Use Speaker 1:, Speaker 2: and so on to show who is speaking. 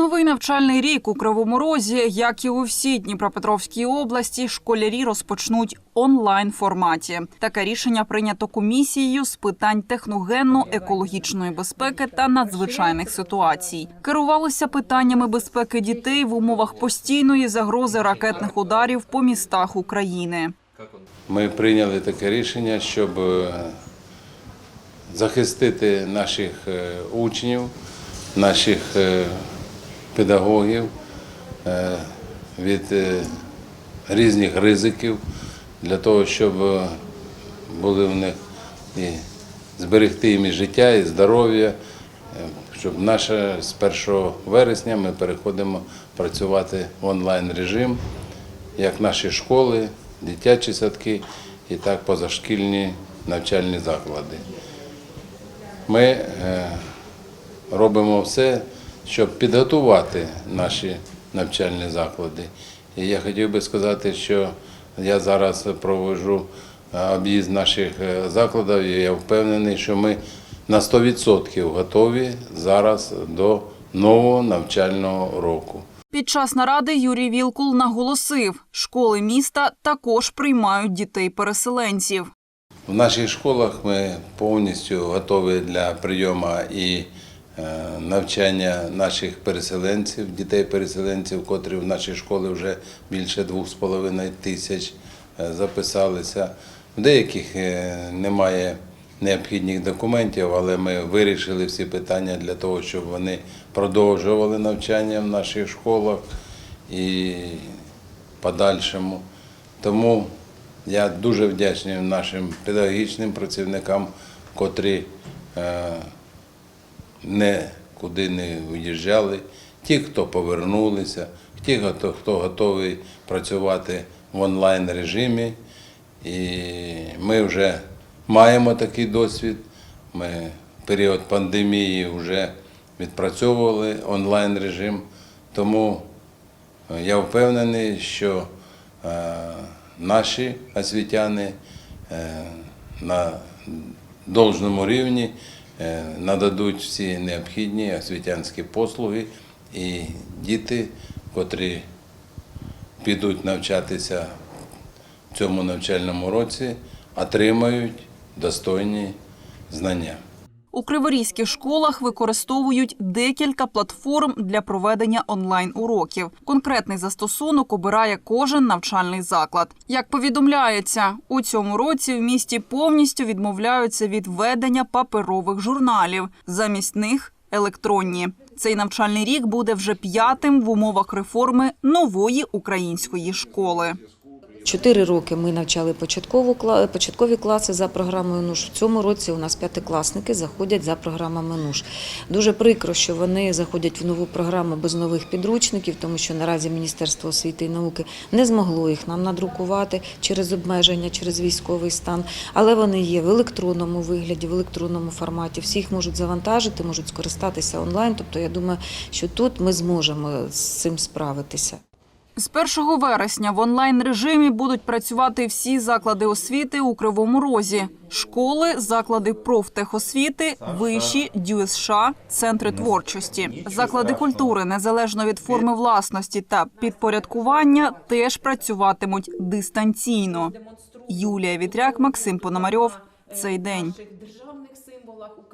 Speaker 1: Новий навчальний рік у Кривому Розі, як і у всій Дніпропетровській області, школярі розпочнуть онлайн форматі. Таке рішення прийнято комісією з питань техногенно-екологічної безпеки та надзвичайних ситуацій. Керувалися питаннями безпеки дітей в умовах постійної загрози ракетних ударів по містах України.
Speaker 2: Ми прийняли таке рішення, щоб е, захистити наших е, учнів, наших е, педагогів е, від е, різних ризиків, для того, щоб е, були в них і зберегти їм і життя, і здоров'я, щоб наше з 1 вересня ми переходимо працювати в онлайн режим, як наші школи, дитячі садки і так позашкільні навчальні заклади. Ми робимо все, щоб підготувати наші навчальні заклади. І я хотів би сказати, що я зараз проводжу е, об'їзд наших е, закладів, і я впевнений, що ми на 100% готові зараз до нового навчального року.
Speaker 1: Під час наради Юрій Вілкул наголосив, школи міста також приймають дітей-переселенців.
Speaker 2: В наших школах ми повністю готові для прийому і навчання наших переселенців, дітей-переселенців, котрі в наші школи вже більше 2,5 тисяч е, записалися. В деяких е, немає необхідних документів, але ми вирішили всі питання для того, щоб вони продовжували навчання в наших школах і подальшому. Тому я дуже вдячний нашим педагогічним працівникам, котрі е, нікуди не виїжджали, ті, хто повернулися, ті, хто, хто готовий працювати в онлайн режимі. І ми вже маємо такий досвід. Ми в період пандемії вже відпрацьовували онлайн режим. Тому е, я впевнений, що е, наші освітяни е, на должному рівні нададуть всі необхідні освітянські послуги, і діти, котрі підуть навчатися в цьому навчальному році, отримають достойні знання.
Speaker 1: У криворізьких школах використовують декілька платформ для проведення онлайн-уроків. Конкретний застосунок обирає кожен навчальний заклад. Як повідомляється, у цьому році в місті повністю відмовляються від ведення паперових журналів. Замість них електронні. Цей навчальний рік буде вже п'ятим в умовах реформи нової української школи.
Speaker 3: Чотири роки ми навчали початкову початкові класи за програмою НУШ. В цьому році у нас п'ятикласники заходять за програмами НУШ. Дуже прикро, що вони заходять в нову програму без нових підручників, тому що наразі Міністерство освіти і науки не змогло їх нам надрукувати через обмеження, через військовий стан. Але вони є в електронному вигляді, в електронному форматі. Всі їх можуть завантажити, можуть скористатися онлайн. Тобто, я думаю, що тут ми зможемо з цим справитися.
Speaker 1: З 1 вересня в онлайн режимі будуть працювати всі заклади освіти у Кривому Розі: школи, заклади профтехосвіти, виші, ДЮСШ, центри творчості, заклади культури, незалежно від форми власності та підпорядкування, теж працюватимуть дистанційно. Юлія Вітряк, Максим Пономарьов. Цей день.